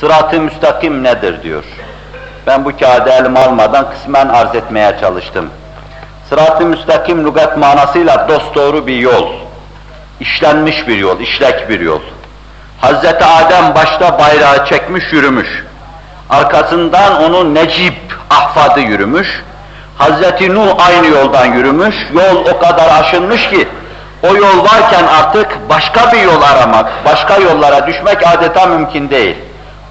Sırat-ı müstakim nedir diyor. Ben bu kağıdı elime almadan kısmen arz etmeye çalıştım. Sırat-ı müstakim lügat manasıyla dosdoğru bir yol. işlenmiş bir yol, işlek bir yol. Hazreti Adem başta bayrağı çekmiş yürümüş. Arkasından onun Necip ahfadı yürümüş. Hazreti Nuh aynı yoldan yürümüş. Yol o kadar aşınmış ki o yol varken artık başka bir yol aramak, başka yollara düşmek adeta mümkün değil.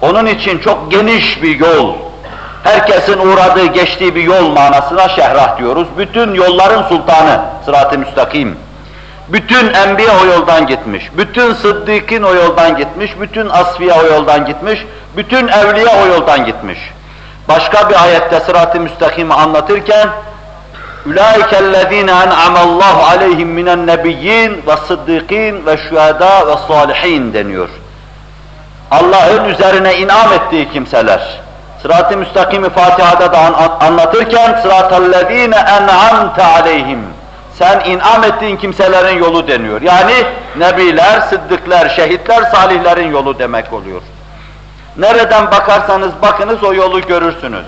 Onun için çok geniş bir yol, herkesin uğradığı, geçtiği bir yol manasına şehrah diyoruz. Bütün yolların sultanı, sırat-ı müstakim. Bütün enbiya o yoldan gitmiş, bütün sıddıkın o yoldan gitmiş, bütün asfiya o yoldan gitmiş, bütün evliya o yoldan gitmiş. Başka bir ayette sırat-ı müstakimi anlatırken اُولَٰئِكَ الَّذ۪ينَ اَنْعَمَ اللّٰهُ عَلَيْهِمْ مِنَ النَّبِيِّينَ وَالصِّدِّقِينَ وَالشُّهَدَاءِ وَالصَّالِح۪ينَ deniyor. Allah'ın üzerine inam ettiği kimseler. Sırat-ı müstakimi Fatiha'da da an anlatırken sıratallezine en'amte aleyhim. Sen inam ettiğin kimselerin yolu deniyor. Yani nebiler, sıddıklar, şehitler, salihlerin yolu demek oluyor. Nereden bakarsanız bakınız o yolu görürsünüz.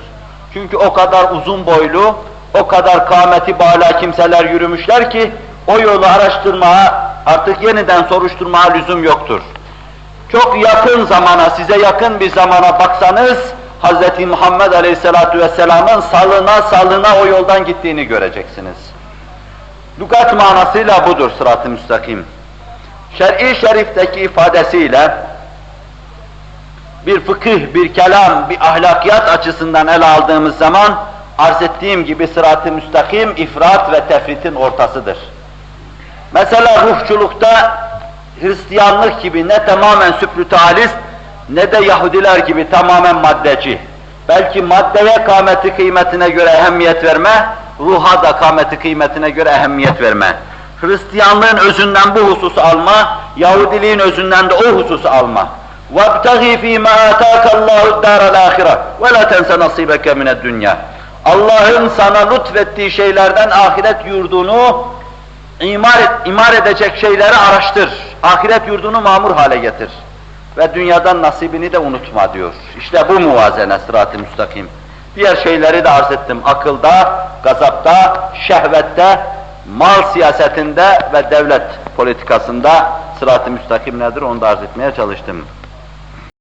Çünkü o kadar uzun boylu, o kadar kâmeti bala kimseler yürümüşler ki o yolu araştırmaya, artık yeniden soruşturmaya lüzum yoktur. Çok yakın zamana, size yakın bir zamana baksanız, Hz. Muhammed Aleyhisselatü Vesselam'ın salına salına o yoldan gittiğini göreceksiniz. Lugat manasıyla budur sırat-ı müstakim. Şer'i şerifteki ifadesiyle bir fıkıh, bir kelam, bir ahlakiyat açısından ele aldığımız zaman arz ettiğim gibi sırat-ı müstakim ifrat ve tefritin ortasıdır. Mesela ruhçulukta Hristiyanlık gibi ne tamamen süprütalist ne de Yahudiler gibi tamamen maddeci. Belki maddeye kâmeti kıymetine göre ehemmiyet verme, ruha da kâmeti kıymetine göre ehemmiyet verme. Hristiyanlığın özünden bu hususu alma, Yahudiliğin özünden de o hususu alma. وَابْتَغِي ف۪ي مَا آتَاكَ اللّٰهُ الدَّارَ الْآخِرَةِ وَلَا تَنْسَ نَصِيبَكَ مِنَ الدُّنْيَا Allah'ın sana lütfettiği şeylerden ahiret yurdunu imar, et, imar edecek şeyleri araştır. Ahiret yurdunu mamur hale getir. Ve dünyadan nasibini de unutma diyor. İşte bu muvazene sırat-ı müstakim. Diğer şeyleri de arz ettim. Akılda, gazapta, şehvette, mal siyasetinde ve devlet politikasında sırat-ı müstakim nedir onu da arz etmeye çalıştım.